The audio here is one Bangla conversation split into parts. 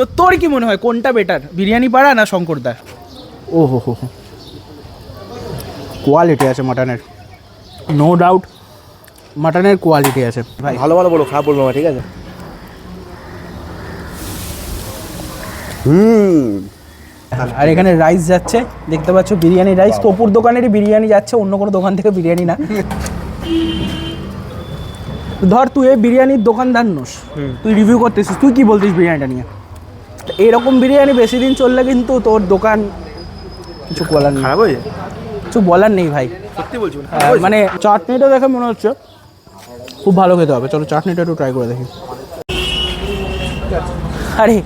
তো তোর কি মনে হয় কোনটা বেটার বিরিয়ানি পাড়া না শঙ্করদার? ও হো হো। কোয়ালিটি আছে মাটনের নো ডাউট মাটনের কোয়ালিটি আছে ভাই। ভালো ভালো বলো খারাপ বলব না ঠিক আছে? হুম। আর এখানে রাইস যাচ্ছে দেখতে পাচ্ছ বিরিয়ানি রাইস তপুর দোকানেরই বিরিয়ানি যাচ্ছে অন্য কোনো দোকান থেকে বিরিয়ানি না। ধর তুই এই বিরিয়ানির দোকানদার নোস তুই রিভিউ করতেছিস তুই কি বলতিস বিরিয়ানিটা নিয়ে? এরকম বিরিয়ানি বেশি দিন চললে কিন্তু তোর দোকান কিছু বলার নেই। খারাপ হয়েছে কিছু বলার নেই ভাই। সত্যি বলছি মানে চাটনিটা দেখে মনে হচ্ছে খুব ভালো খেতে হবে। চলো চাটনিটা একটু ট্রাই করে দেখি। আরে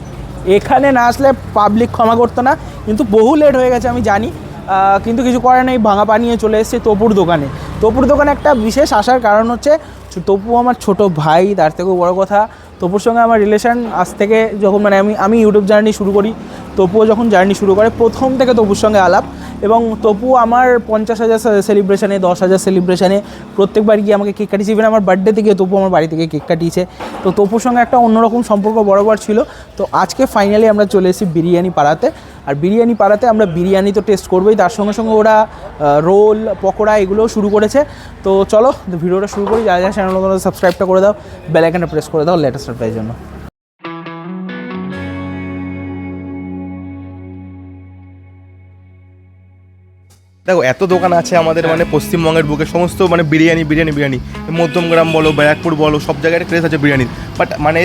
এখানে না আসলে পাবলিক ক্ষমা করতো না কিন্তু বহু লেট হয়ে গেছে আমি জানি। কিন্তু কিছু করার নেই ভাঙা পানিয়ে চলে এসেছে তপুর দোকানে। তপুর দোকানে একটা বিশেষ আসার কারণ হচ্ছে তপু আমার ছোট ভাই তার থেকেও বড় কথা। তপুর সঙ্গে আমার রিলেশান আজ থেকে যখন মানে আমি আমি ইউটিউব জার্নি শুরু করি, তপুও যখন জার্নি শুরু করে, প্রথম থেকে তপুর সঙ্গে আলাপ। এবং তপু আমার পঞ্চাশ হাজার সেলিব্রেশনে দশ হাজার সেলিব্রেশনে প্রত্যেকবার গিয়ে আমাকে কেক কাটিয়েছে। ইভেন আমার বার্থডে থেকে তপু আমার বাড়ি থেকে কেক কাটিয়েছে। তো তপুর সঙ্গে একটা অন্যরকম সম্পর্ক বরাবর ছিল। তো আজকে ফাইনালি আমরা চলে এসেছি বিরিয়ানি পাড়াতে। আর বিরিয়ানি পাড়াতে আমরা বিরিয়ানি তো টেস্ট করবোই। তার সঙ্গে সঙ্গে ওরা রোল, পকোড়া এগুলোও শুরু করেছে। তো চলো, ভিডিওটা শুরু করি। যারা যারা চ্যানেল সাবস্ক্রাইবটা করে দাও। বেল আইকনটা প্রেস করে দাও লেটেস্ট আপডেটের জন্য। দেখো, এত দোকান আছে আমাদের মানে পশ্চিমবঙ্গের বুকে। সমস্ত মানে বিরিয়ানি বিরিয়ানি বিরিয়ানি। মধ্যমগ্রাম বলো, ব্যারাকপুর বলো, সব জায়গায় ক্রেজ আছে বিরিয়ানির। বাট মানে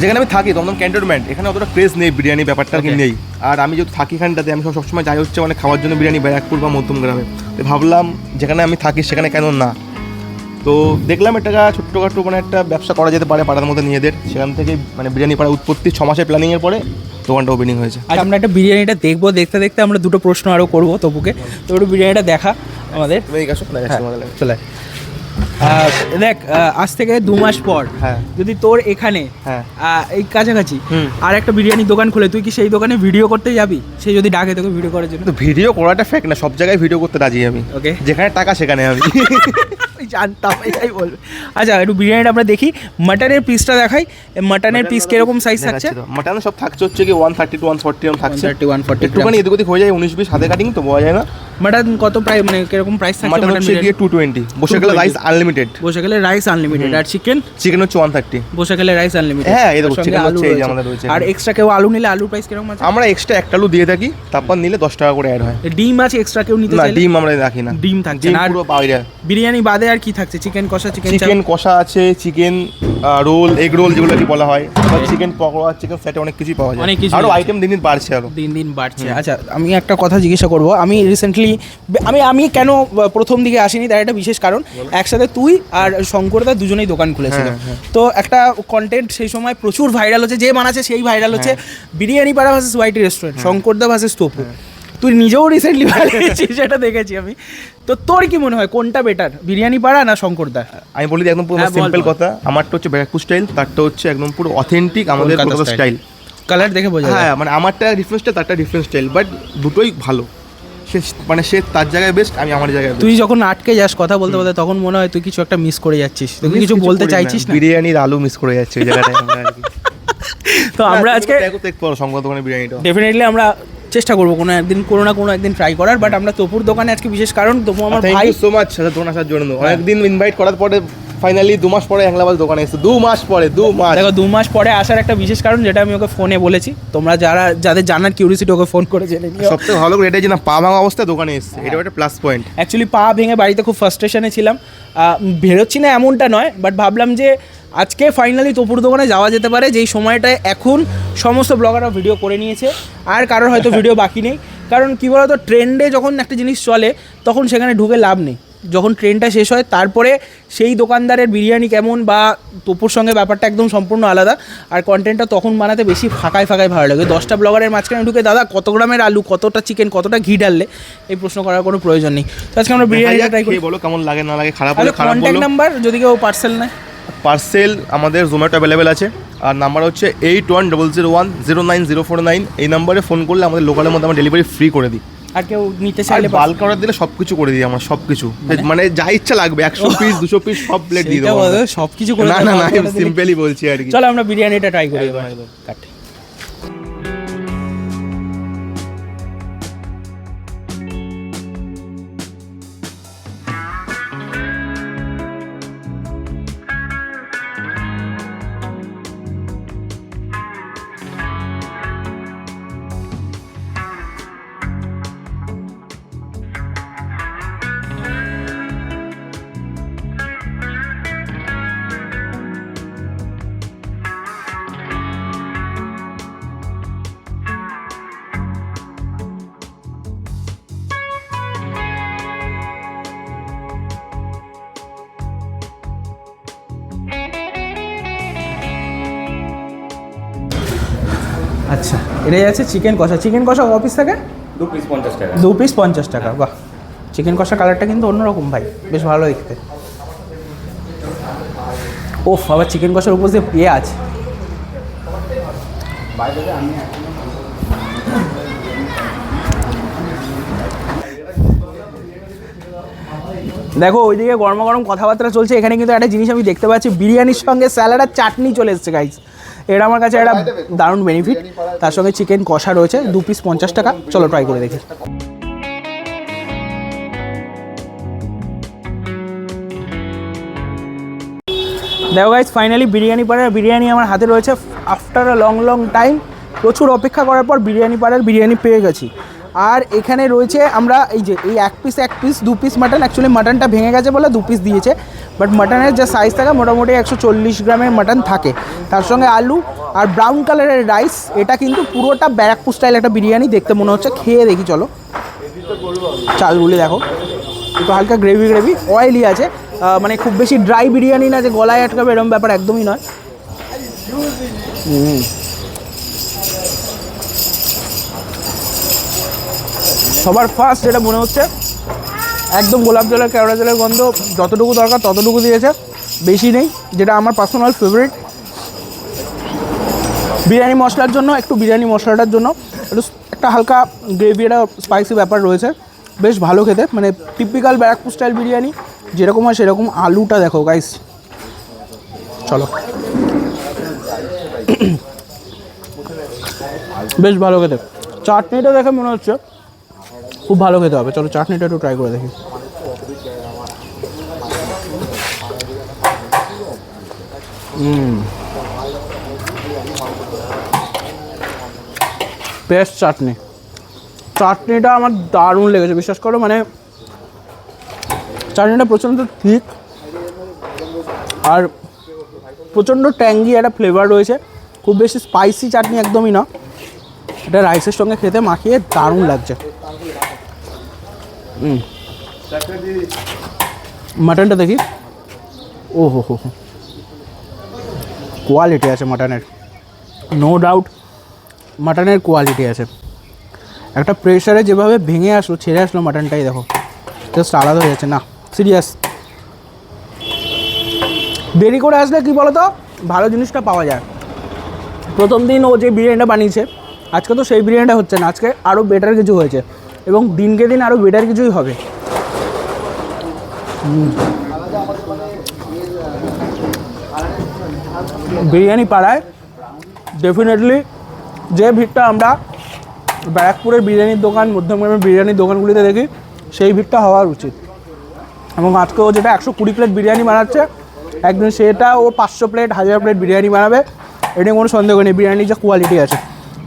যেখানে আমি থাকি দমদম ক্যান্টনমেন্ট এখানে অতটা ক্রেজ নেই বিরিয়ানি ব্যাপারটা কি নেই। আর আমি যদি থাকি এখানটাতে আমি সব সবসময় যাই হচ্ছে মানে খাওয়ার জন্য বিরিয়ানি ব্যারাকপুর বা মধ্যমগ্রামে তো ভাবলাম যেখানে আমি থাকি সেখানে কেন না? তো দেখলাম এটা ছোট্টখাটো মানে একটা ব্যবসা করা যেতে পারে পাড়ার মধ্যে নিজেদের। সেখান থেকে মানে বিরিয়ানি পাড়া উৎপত্তি ছ মাসের প্ল্যানিংয়ের পরে দোকানটা ওপেনিং হয়েছে। আর আমরা একটা বিরিয়ানিটা দেখব দেখতে দেখতে আমরা দুটো প্রশ্ন আরও করব তবুকে তো একটু বিরিয়ানিটা দেখা আমাদের। তোমাদের। চলে। দেখ আজ থেকে দু মাস পর হ্যাঁ। যদি তোর এখানে হ্যাঁ। এই কাছাকাছি আর একটা বিরিয়ানির দোকান খুলে তুই কি সেই দোকানে ভিডিও করতে যাবি? সে যদি ডাকে তোকে ভিডিও করার জন্য। ভিডিও করাটা ফেক না সব জায়গায় ভিডিও করতে রাজি আমি। ওকে যেখানে টাকা সেখানে আমি। জানতাম এটাই বলবে। আচ্ছা একটু বিরিয়ানিটা আমরা দেখি। মাটনের পিসটা দেখাই। মাটনের পিস কীরকম সাইজ থাকছে? মাটন সব থাকছে হচ্ছে কি one thirty to one forty থাকছে। 130, 140 একটুখানি এদিক ওদিক হয়ে যায় উনিশ বিশ হাতে কাটিং তো বোঝা যায় না। মাটন কত প্রাইস মানে কীরকম প্রাইস থাকছে মাটন হচ্ছে গিয়ে টু টোয়েন্টি বসে গেলে রাইস আনলিমিটেড বসে গেলে রাইস আনলিমিটেড আর চিকেন চিকেন হচ্ছে ওয়ান থার্টি বসে গেলে রাইস আনলিমিটেড হ্যাঁ, এই দেখো, chicken হচ্ছে এই যে আমাদের রয়েছে আর এক্সট্রা কেউ আলু নিলে আলুর প্রাইস কীরকম আছে? আমরা এক্সট্রা একটা আলু দিয়ে থাকি তারপর নিলে দশ টাকা করে অ্যাড হয়। ডিম আছে এক্সট্রা কেউ নিতে না ডিম আমরা রাখি না। ডিম থাকছে না। পুরো বাইরে বিরিয়ানি বাদে আর কি থাকছে? চিকেন কষা চিকেন চিকেন কষা আছে চিকেন রোল এগ রোল যেগুলো কি বলা হয়। চিকেন পকোড়া চিকেন সেটে অনেক কিছুই পাওয়া যায়। অনেক কিছুই আরও আইটেম দিন দিন বাড়ছে আরও। দিন দিন বাড়ছে। আচ্ছা আমি একটা কথা জিজ্ঞাসা করব। আমি রিসেন্টলি আমি আমি কেন প্রথম দিকে আসিনি তার একটা বিশেষ কারণ। একসাথে তুই আর শঙ্করদা দুজনেই দোকান খুলেছিল। হ্যাঁ, তো একটা কন্টেন্ট সেই সময় প্রচুর ভাইরাল হচ্ছে যে বানাচ্ছে সেই ভাইরাল হচ্ছে হ্যাঁ। বিরিয়ানি পাড়া ভার্সেস ওয়াইটি রেস্টুরেন্ট শঙ্করদা ভার্সেস তপু। তুই নিজেও রিসেন্টলি বানিয়েছিস সেটা দেখেছি আমি। তো তোর কি মনে হয় কোনটা বেটার বিরিয়ানি পাড়া না শঙ্করদা আমি বলি যে একদম পুরো হ্যাঁ, সিম্পল। কথা আমারটা হচ্ছে ব্যারাকপুর স্টাইল তারটা হচ্ছে একদম পুরো অথেন্টিক আমাদের কলকাতা স্টাইল কালার দেখে বোঝা যায়। হ্যাঁ মানে আমারটা ডিফারেন্ট স্টাইল তারটা ডিফারেন্ট স্টাইল বাট দুটোই ভালো। সে মানে সে তার জায়গায় বেস্ট আমি আমার জায়গায় তুই যখন আটকে যাস কথা বলতে বলতে তখন মনে হয় তুই কিছু একটা মিস করে যাচ্ছিস। তুই কিছু বলতে চাইছিস না? বিরিয়ানির আলু মিস করে যাচ্ছে ওই জায়গাটায়। আমরা আর কি। তো আমরা আজকে দেখো তো একটু সংবাদ দোকানে বিরিয়ানিটা। ডেফিনেটলি আমরা চেষ্টা করব কোনো একদিন কোনো না কোনো একদিন ট্রাই করার বাট আমরা তপুর দোকানে আজকে বিশেষ কারণ তপু আমার ভাই ইউ সো মাচ দোকান আসার জন্য। অনেকদিন ইনভাইট করার পরে ফাইনালি দু মাস পরে একলাবাদ দোকানে এসেছে। দু মাস পরে দু মাস। দেখো দু মাস পরে আসার একটা বিশেষ কারণ যেটা আমি ওকে ফোনে বলেছি। তোমরা যারা যাদের জানার কিউরিসিটি ওকে ফোন করে জেনে নিও। সবথেকে ভালো করে এটাই যে না পা ভাঙা অবস্থায় দোকানে এসেছে। এটা একটা প্লাস পয়েন্ট অ্যাকচুয়ালি পা ভেঙে বাড়িতে খুব ফার্স্ট্রেশনে ছিলাম। বেরোচ্ছি না এমনটা নয় বাট ভাবলাম যে আজকে ফাইনালি তপুর দোকানে যাওয়া যেতে পারে। যেই সময়টায় এখন সমস্ত ব্লগাররা ভিডিও করে নিয়েছে। আর কারোর হয়তো ভিডিও বাকি নেই। কারণ কী বলতো ট্রেন্ডে যখন একটা জিনিস চলে তখন সেখানে ঢুকে লাভ নেই। যখন ট্রেনটা শেষ হয় তারপরে সেই দোকানদারের বিরিয়ানি কেমন বা তপুর সঙ্গে ব্যাপারটা একদম সম্পূর্ণ আলাদা। আর কন্টেন্টটা তখন বানাতে বেশি ফাঁকায় ফাঁকায় ভালো লাগে। দশটা ব্লগারের মাঝখানে ঢুকে দাদা কত গ্রামের আলু কতটা চিকেন কতটা ঘি ডাললে এই প্রশ্ন করার কোনো প্রয়োজন নেই। তো আজকে আমরা বিরিয়ানি ট্রাই করি। বলো কেমন লাগে না লাগে খারাপ হলে খারাপ কন্ট্যাক্ট নাম্বার যদি কেউ পার্সেল নেয়। পার্সেল আমাদের জোম্যাটো অ্যাভেলেবেল আছে। আর নাম্বার হচ্ছে eight one double zero one zero nine zero four nine এই নাম্বারে ফোন করলে আমাদের লোকালের মধ্যে আমরা ডেলিভারি ফ্রি করে দিই। আর কেউ নিতে চাইলে বাল্ক অর্ডার দিলে সব কিছু করে দিই আমার সব কিছু মানে যা ইচ্ছা লাগবে একশো পিস দুশো পিস সব প্লেট দিয়ে দেবো সবকিছু সব কিছু করে না না না সিম্পলি বলছি আর কি। চলো আমরা বিরিয়ানিটা ট্রাই করি এবার। কাট। আচ্ছা এটাই আছে চিকেন কষা। চিকেন কষা অফিস থাকে? দু পিস পঞ্চাশ টাকা। দু পিস পঞ্চাশ টাকা বাহ। চিকেন কষা কালারটা কিন্তু অন্যরকম ভাই বেশ ভালো দেখতে। ওফ আবার চিকেন কষার উপর দিয়ে পেঁয়াজ। দেখো ওইদিকে গরম গরম কথাবার্তা চলছে এখানে কিন্তু একটা জিনিস আমি দেখতে পাচ্ছি বিরিয়ানির সঙ্গে স্যালাড আর চাটনি চলে এসছে গাইজ এটা আমার কাছে একটা দারুণ বেনিফিট তার সঙ্গে চিকেন কষা রয়েছে দু পিস পঞ্চাশ টাকা। চলো ট্রাই করে দেখি। দেখো গাইজ ফাইনালি বিরিয়ানি পাড়ার বিরিয়ানি আমার হাতে রয়েছে। After a long long time প্রচুর অপেক্ষা করার পর বিরিয়ানি পাড়ার বিরিয়ানি পেয়ে গেছি। আর এখানে রয়েছে আমরা এই যে এই এক পিস এক পিস দু পিস মাটন অ্যাকচুয়ালি মাটনটা ভেঙে গেছে বলে দু পিস দিয়েছে। বাট মাটনের যে সাইজ থাকে, মোটামুটি একশো চল্লিশ গ্রামের মাটন থাকে। তার সঙ্গে আলু আর ব্রাউন কালারের রাইস এটা কিন্তু পুরোটা ব্যারাকপুর স্টাইল একটা বিরিয়ানি, দেখতে মনে হচ্ছে। খেয়ে দেখি, চলো। চালগুলি দেখো। একটু হালকা গ্রেভি গ্রেভি অয়েলি আছে। মানে খুব বেশি ড্রাই বিরিয়ানি না যে গলায় আটকাবে এরকম ব্যাপার একদমই নয়। সবার ফার্স্ট যেটা মনে হচ্ছে একদম গোলাপ জলের, কেওড়া জলের গন্ধ, যতটুকু দরকার ততটুকু দিয়েছে। বেশি নেই, যেটা আমার পার্সোনাল ফেভারিট বিরিয়ানি মশলার জন্য, একটু বিরিয়ানি মশলাটার জন্য। একটু একটা হালকা গ্রেভি একটা স্পাইসি ব্যাপার রয়েছে। বেশ ভালো খেতে মানে টিপিক্যাল ব্যারাকপুর স্টাইল বিরিয়ানি। যেরকম হয় সেরকম আলুটা দেখো গাইস চলো। বেশ ভালো খেতে। চাটনিটা দেখে মনে হচ্ছে খুব ভালো খেতে হবে। চলো চাটনিটা একটু ট্রাই করে দেখি। বেস্ট চাটনি। চাটনিটা আমার দারুণ লেগেছে, বিশ্বাস করো মানে চাটনিটা প্রচণ্ড ঠিক আর প্রচণ্ড ট্যাঙ্গি একটা ফ্লেভার রয়েছে। খুব বেশি স্পাইসি চাটনি একদমই না। এটা রাইসের সঙ্গে খেতে মাখিয়ে দারুণ লাগছে। মাটনটা দেখি। ও হো হো হো। কোয়ালিটি আছে মাটনের। নো ডাউট মাটনের কোয়ালিটি আছে। একটা প্রেশারে যেভাবে ভেঙে আসলো ছেড়ে আসলো মাটনটাই দেখো। জাস্ট আলাদা হয়ে যাচ্ছে না সিরিয়াস দেরি করে আসলে কি তো ভালো জিনিসটা পাওয়া যায়। প্রথম দিন ও যে বিরিয়ানিটা বানিয়েছে আজকে তো সেই বিরিয়ানিটা হচ্ছে না আজকে আরও বেটার কিছু হয়েছে। এবং দিনকে দিন আরও বেটার কিছুই হবে। বিরিয়ানি পাড়ায় ডেফিনেটলি যে ভিড়টা আমরা ব্যারাকপুরের বিরিয়ানির দোকান, মধ্যমগ্রামের বিরিয়ানির দোকানগুলিতে দেখি, সেই ভিড়টা হওয়া উচিত। এবং আজকে ও যেটা একশো কুড়ি প্লেট বিরিয়ানি বানাচ্ছে, একদিন সেটা ও পাঁচশো প্লেট হাজার প্লেট বিরিয়ানি বানাবে, এটা কোনো সন্দেহ নেই, বিরিয়ানির যে কোয়ালিটি আছে।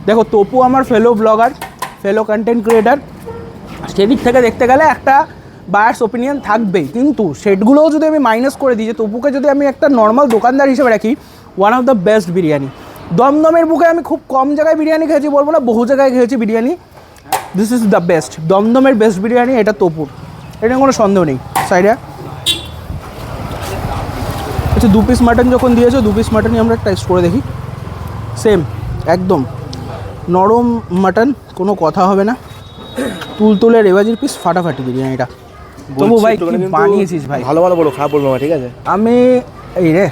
দেখো, তপু আমার fellow blogger fellow content creator সেদিক থেকে দেখতে গেলে একটা বায়ার্স ওপিনিয়ন থাকবেই। কিন্তু সেটগুলোও যদি আমি মাইনাস করে দিই, যে তপুকে যদি আমি একটা নর্মাল দোকানদার হিসেবে রাখি one of the best biryani. দমদমের বুকে আমি খুব কম জায়গায় বিরিয়ানি খেয়েছি, বলব না, বহু জায়গায় খেয়েছি biryani. This is the best দমদমের best biryani, এটা তপুর। এটা কোনো সন্দেহ নেই। সাইডে আচ্ছা দু পিস মাটন যখন দিয়েছ, দু পিস মাটনই আমরা টেস্ট করে দেখি। সেম একদম। নরম মাটন কোনো কথা হবে না। তুলতুলে রেওয়াজির পিস ফাটাফাটি বিরিয়ানিটা। তবু ভাই কি বানিয়েছিস ভাই? ভালো ভালো বলো খারাপ বলব না ঠিক আছে? আমি এই রে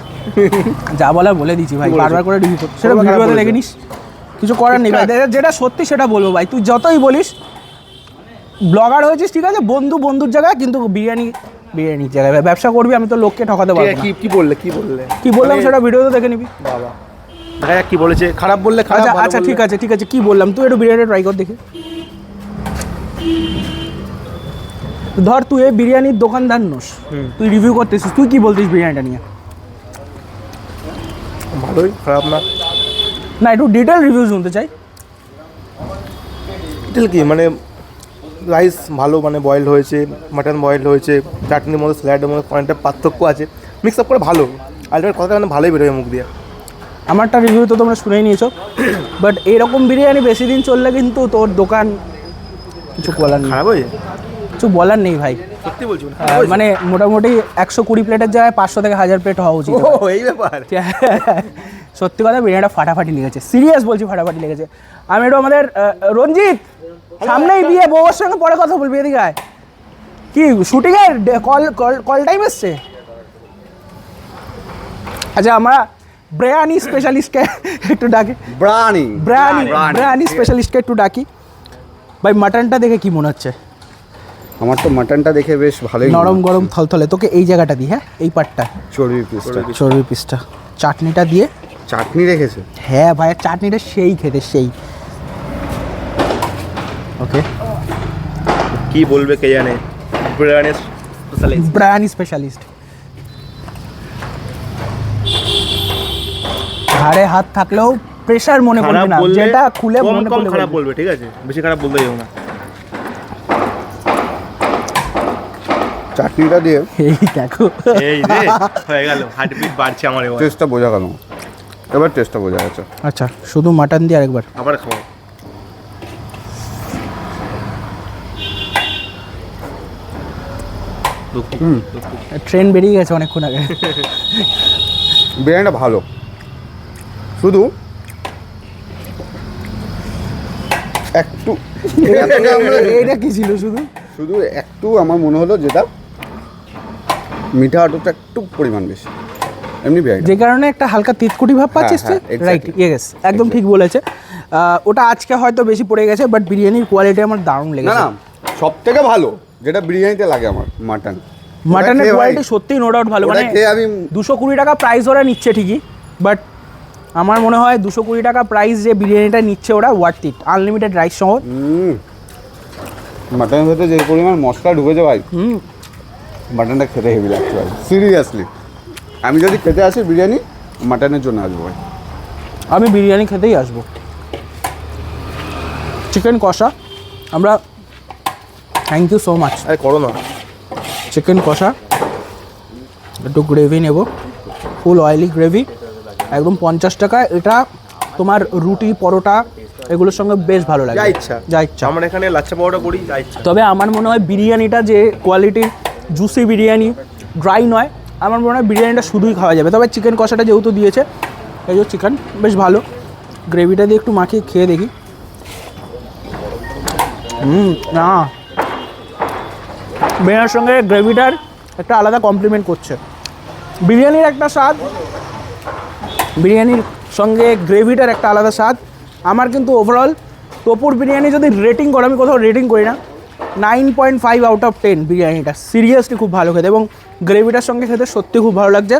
যা বলার বলে দিচ্ছি ভাই বারবার করে রিভিউ সেটা ভিডিওতে? দেখে নিস কিছু করার নেই ভাই যেটা- সত্যি সেটা বলব ভাই তুই যতই বলিস ব্লগার হয়েছিস ঠিক আছে? বন্ধু বন্ধুর জায়গায় কিন্তু বিরিয়ানি বিরিয়ানির জায়গায় ভাই, ব্যবসা করবি আমি তো লোককে ঠকাতে ঠিক পারব না। কি কি বললে কি বললে? কি বললাম সেটা ভিডিওতে দেখে নিবি। বাবা। দেখা যাক কি বলেছে খারাপ বললে খারাপ আচ্ছা আচ্ছা ঠিক আছে ঠিক আছে কি বললাম তুই একটু বিরিয়ানি ট্রাই কর দেখি। ধর তুই এই বিরিয়ানির দোকানদার নোস। তুই রিভিউ করতেছিস তুই কি বলতিস বিরিয়ানিটা নিয়ে? ভালোই খারাপ না। না একটু ডিটেল রিভিউ শুনতে চাই। ডিটেল কি? মানে রাইস ভালো মানে বয়েল হয়েছে মাটন বয়েল হয়েছে চাটনির মধ্যে স্যালাডের মধ্যে অনেকটা পার্থক্য আছে। মিক্স আপ করে ভালো। আলটিমেট কথাটা মানে ভালোই বেরোয় মুখ দিয়ে। আমারটা রিভিউ তো তোমরা শুনেই নিয়েছো। বাট এরকম বিরিয়ানি বেশি দিন চললে কিন্তু তোর দোকান কিছু বলার খারাপ হয়ে কিছু বলার নেই ভাই। সত্যি বলছি? মানে মোটামুটি একশো কুড়ি প্লেটের জায়গায় পাঁচশো থেকে হাজার প্লেট হওয়া উচিত ও এই ব্যাপার? সত্যি কথা বিরিয়ানিটা ফাটাফাটি লেগেছে। সিরিয়াস বলছি ফাটাফাটি লেগেছে। আমি একটু আমাদের রঞ্জিত সামনেই বিয়ে বউর সঙ্গে পরে কথা বলবি এদিকে। কি শুটিংয়ের কল কল কল টাইম এসছে? আচ্ছা আমরা ব্রেয়ানি স্পেশালিস্টকে একটু ডাকি। ব্রানি ব্রেয়ানি ব্রেয়ানি স্পেশালিস্টকে একটু ডাকি। ভাই মাটনটা দেখে কি মনে হচ্ছে? আমার তো মাটনটা দেখে বেশ ভালোই নরম গরম থলথলে। তোকে এই জায়গাটা দিই হ্যাঁ? এই পাটটা। চর্বির পিসটা চর্বি পিসটা চাটনিটা দিয়ে? চাটনি রেখেছে? হ্যাঁ ভাই চাটনিটা সেই খেতে সেই। ওকে কি বলবে কে জানে? বিরিয়ানি স্পেশালিস্ট ব্রায়ানি স্পেশালিস্ট ঘাড়ে হাত থাকলেও প্রেশার মনে খারাপ না। যেটা খুলে মনে পড়লে খারাপ বলবে। বলবে ঠিক আছে? বেশি খারাপ বলতে যাও না। চাটনিটা দিয়ে এই দেখো। এই রে হয়ে গেল। হার্টবিট বাড়ছে আমার এবার। টেস্টটা বোঝা গেল এবার টেস্টটা বোঝা গেছে। আচ্ছা শুধু মাটন দিয়ে আরেকবার। আবার খাও। ট্রেন বেরিয়ে গেছে অনেকক্ষণ আগে। বিরিয়ানিটা ভালো। শুধু একটু এইটা কি ছিল শুধু? শুধু একটু আমার মনে হলো যেটা মিঠা আটুটা একটু পরিমাণ বেশি। এমনি যে কারণে একটা হালকা তিতকুটি ভাব পাচ্ছিস তুই? হ্যাঁ. রাইট ইয়েস একদম ঠিক বলেছে। ওটা আজকে হয়তো বেশি পড়ে গেছে বাট বিরিয়ানির কোয়ালিটি আমার দারুণ লেগেছে। না সব থেকে ভালো যেটা বিরিয়ানিতে লাগে আমার মাটন মাটনের কোয়ালিটি সত্যি নো ডাউট ভালো। মানে আমি দুশো কুড়ি টাকা প্রাইস ওরা নিচ্ছে ঠিকই বাট আমার মনে হয় দুশো কুড়ি টাকা প্রাইস যে বিরিয়ানিটা নিচ্ছে ওরা ওয়ার্থ ইট আনলিমিটেড রাইস সহ। হুম। মাটনের ভেতরে যে পরিমাণ মশলা ঢুকেছে ভাই। হুম। মাটনটা খেতে হেভি লাগছে ভাই। সিরিয়াসলি আমি যদি খেতে আসি বিরিয়ানি মাটনের জন্য আসব ভাই। আমি বিরিয়ানি খেতেই আসব। চিকেন কষা। আমরা থ্যাংক ইউ সো মাচ আরে করো না। চিকেন কষা। একটু গ্রেভি নেব। ফুল অয়েলি গ্রেভি একদম পঞ্চাশ টাকা। এটা তোমার রুটি পরোটা এগুলোর সঙ্গে বেশ ভালো লাগে। যা ইচ্ছা। যা ইচ্ছা। আমার এখানে লাচ্চা পরোটা করি যা ইচ্ছা। তবে আমার মনে হয় বিরিয়ানিটা যে কোয়ালিটির জুসি বিরিয়ানি ড্রাই নয়। আমার মনে হয় বিরিয়ানিটা শুধুই খাওয়া যাবে। তবে চিকেন কষাটা যেহেতু দিয়েছে, এই যে চিকেন বেশ ভালো। গ্রেভিটা দিয়ে একটু মাখিয়ে খেয়ে দেখি। হুম, না। বিরিয়ানির সঙ্গে গ্রেভিটার একটা আলাদা কমপ্লিমেন্ট করছে। বিরিয়ানির একটা স্বাদ, বিরিয়ানির সঙ্গে গ্রেভিটার একটা আলাদা স্বাদ। আমার কিন্তু ওভারঅল তোপুর বিরিয়ানি যদি রেটিং করো, আমি কোথাও রেটিং করি না। Nine point five out of ten বিরিয়ানিটা সিরিয়াসলি খুব ভালো খেতে এবং গ্রেভিটার সঙ্গে খেতে সত্যি খুব ভালো লাগছে।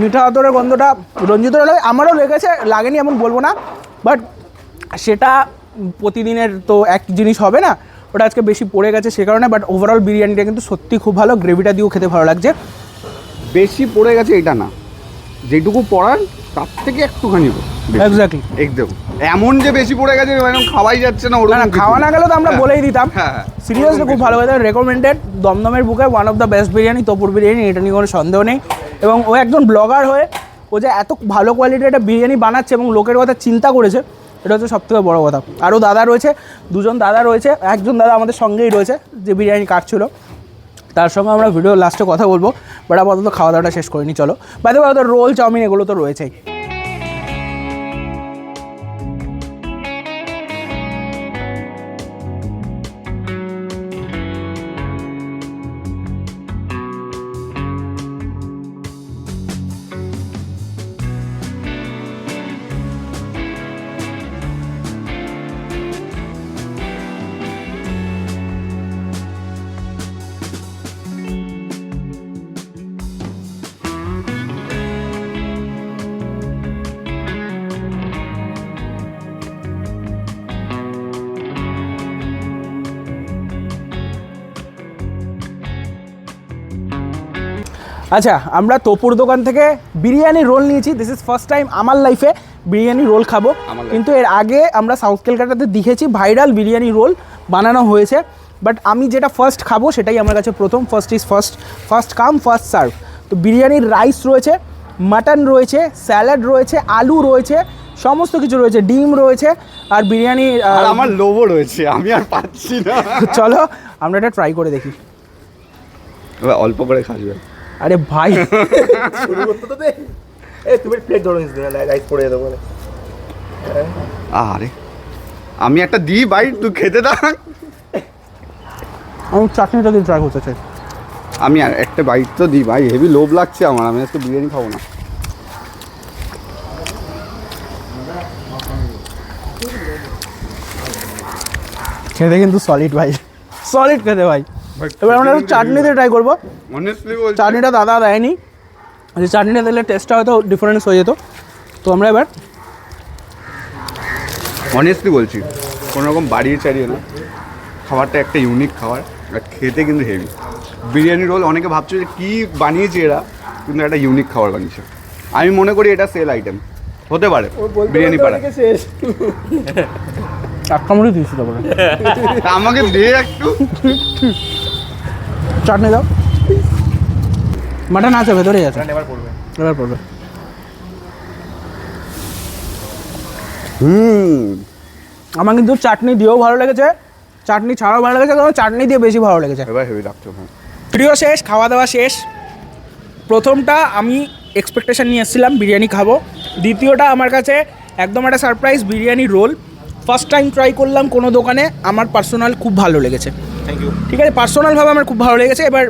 মিঠা আতরের গন্ধটা রঞ্জিত আমারও লেগেছে, লাগেনি এমন বলব না। বাট সেটা প্রতিদিনের তো এক জিনিস হবে না। ওটা আজকে বেশি পড়ে গেছে সে কারণে বাট ওভারঅল বিরিয়ানিটা কিন্তু সত্যি খুব ভালো। গ্রেভিটা দিয়েও খেতে ভালো লাগছে। বেশি পড়ে গেছে এটা না। যেটুকু পড়ার তার থেকে একটুখানি এক্স্যাক্টলি একদম। এমন যে বেশি পড়ে গেছে খাওয়াই যাচ্ছে না ওরকম না খাওয়া না গেলেও তো আমরা হ্যাঁ। বলেই দিতাম। হ্যাঁ, হ্যাঁ। সিরিয়াসলি খুব ভালো কথা রেকমেন্ডেড দমদমের বুকে one of the best biryani তোপুর biryani এটা নিয়ে কোনো সন্দেহ নেই। এবং ও একজন ব্লগার হয়ে ও যে এত ভালো কোয়ালিটির একটা বিরিয়ানি বানাচ্ছে এবং লোকের কথা চিন্তা করেছে এটা হচ্ছে সবথেকে বড় কথা। আরও দাদা রয়েছে দুজন দাদা রয়েছে একজন দাদা আমাদের সঙ্গেই রয়েছে যে বিরিয়ানি কাটছিল। তার সঙ্গে আমরা ভিডিও লাস্টে কথা বলব বাট আপাতত খাওয়া দাওয়াটা শেষ করিনি, চলো। বাইরে বাইরে রোল চাউমিন এগুলো তো রয়েছেই। আচ্ছা আমরা তোপুর দোকান থেকে বিরিয়ানি রোল নিয়েছি। দিস ইজ ফার্স্ট টাইম আমার লাইফে বিরিয়ানি রোল খাব। কিন্তু এর আগে আমরা সাউথ ক্যালকাটাতে দেখেছি ভাইরাল বিরিয়ানি রোল বানানো হয়েছে। বাট আমি যেটা ফার্স্ট খাব সেটাই আমার কাছে প্রথম। First is first first come first serve তো বিরিয়ানির রাইস রয়েছে মাটন রয়েছে স্যালাড রয়েছে আলু রয়েছে সমস্ত কিছু রয়েছে ডিম রয়েছে আর বিরিয়ানি আর আমার লোভও রয়েছে আমি আর পাচ্ছি না। চলো আমরা এটা ট্রাই করে দেখি। অল্প করে খাসবে আরে ভাই। এই তুমি প্লেট ধরো নিস রাইস পড়ে বলে। আরে। আমি একটা দিই ভাই তুই খেতে আমি চাটনিটা দিয়ে ট্রাই করতে চাই। আমি আর একটা বাইট তো দিই ভাই হেভি লোভ লাগছে আমার আমি আজকে বিরিয়ানি খাব না। খেতে কিন্তু সলিড ভাই। সলিড খেতে ভাই। এবার আমরা একটু চাটনি দিয়ে ট্রাই করব। চাটনিটা দাদা দেয়নি। যে চাটনিটা দিলে টেস্টটা হয়তো ডিফারেন্স হয়ে যেত। তো আমরা এবার অনেস্টলি বলছি কোনো রকম বাড়িয়ে চাড়িয়ে না। খাবারটা একটা ইউনিক খাবার আর খেতে কিন্তু হেভি বিরিয়ানি রোল অনেকে ভাবছে যে কী বানিয়েছে এরা কিন্তু একটা ইউনিক খাবার বানিয়েছে। আমি মনে করি এটা সেল আইটেম হতে পারে বিরিয়ানি পাড়া। এক দিয়েছি তারপরে। আমাকে দে একটু। চাটনি দাও মাটন আছে ভেতরে আছে। এবার পড়বে। এবার পড়বে। হুম। আমার কিন্তু চাটনি দিয়েও ভালো লেগেছে চাটনি ছাড়াও ভালো লেগেছে তবে চাটনি দিয়ে বেশি ভালো লেগেছে। এবার হেভি লাগছে প্রিয় শেষ খাওয়া দাওয়া শেষ। প্রথমটা আমি এক্সপেকটেশন নিয়ে এসেছিলাম বিরিয়ানি খাব। দ্বিতীয়টা আমার কাছে একদম একটা surprise biryani roll first time try করলাম কোনো দোকানে আমার পার্সোনাল খুব ভালো লেগেছে। থ্যাংক ইউ ঠিক আছে পার্সোনালভাবে আমার খুব ভালো লেগেছে। এবার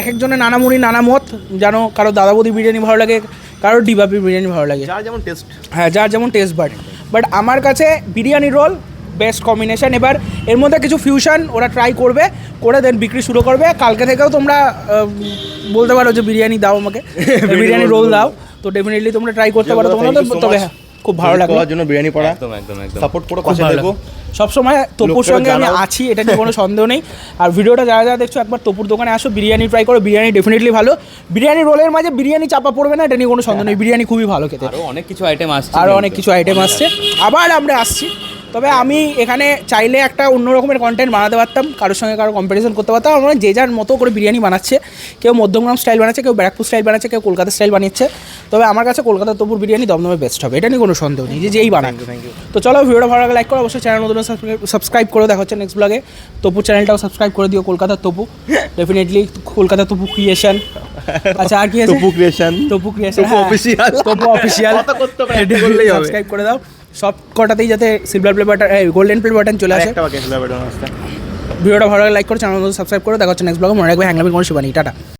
এক একজনের নানা মুড়ি নানা মত যেন কারও দাদা বৌদি বিরিয়ানি ভালো লাগে কারও ডিবাপি বিরিয়ানি ভালো লাগে। যার যেমন টেস্ট হ্যাঁ যার যেমন টেস্ট বাট বাট আমার কাছে বিরিয়ানি রোল বেস্ট কম্বিনেশন এবার এর মধ্যে কিছু ফিউশন ওরা ট্রাই করবে করে দেন বিক্রি শুরু করবে। কালকে থেকেও তোমরা বলতে পারো যে বিরিয়ানি দাও আমাকে। বিরিয়ানি রোল দাও। তো ডেফিনেটলি তোমরা ট্রাই করতে পারো। তোমরা তো তবে হ্যাঁ। খুব ভালো লাগল। খাওয়ার জন্য বিরিয়ানি পড়া। একদম একদম একদম। সাপোর্ট করো পাশে দেখো। সবসময় তপুর সঙ্গে আমি আছি এটা নিয়ে কোনো সন্দেহ নেই। আর ভিডিওটা যারা যারা দেখছ একবার তপুর দোকানে আসো বিরিয়ানি ট্রাই করো বিরিয়ানি ডেফিনেটলি ভালো। বিরিয়ানি রোলের মাঝে বিরিয়ানি চাপা পড়বে না এটা নিয়ে কোনো সন্দেহ নেই। বিরিয়ানি খুবই ভালো খেতে। আরও অনেক কিছু আইটেম আসছে আরও অনেক কিছু আইটেম আসছে। আবার আমরা আসছি। তবে আমি এখানে চাইলে একটা অন্য রকমের কন্টেন্ট বানাতে পারতাম কারোর সঙ্গে কারও কম্পারিজন করতে পারতাম। আমরা যে যার মতো করে বিরিয়ানি বানাচ্ছে কেউ মধ্যমগ্রাম স্টাইল বানাচ্ছে কেউ ব্যারাকপুর স্টাইল বানাচ্ছে কেউ কলকাতা স্টাইল বানিয়েছে তবে আমার কাছে কলকাতা তপুর বিরিয়ানি দমদমে বেস্ট হবে এটা নিয়ে কোনো সন্দেহ নেই যে যেই বানাক। তো চলো ভিডিওটা ভালো লাগে লাইক করো অবশ্যই চ্যানেল নতুন সাবস্ক্রাইব করে দেখা হচ্ছে নেক্সট ব্লগে তপুর চ্যানেলটাও সাবস্ক্রাইব করে দিও কলকাতার তপু ডেফিনেটলি কলকাতা তপু ক্রিয়েশন আচ্ছা আর কি আছে? Topu creation Topu creation Topu official। Topu official. Subscribe করে দাও। সব কটাতেই যাতে silver play button golden play button চলে আসে। একটা বাকি আছে। ভিডিওটা ভালো লাগে লাইক করো চ্যানেল সাবস্ক্রাইব করো। দেখা হচ্ছে নেক্সট ব্লগে মনে রাখবে হ্যাংলামি কোনো শিবানি টাটা।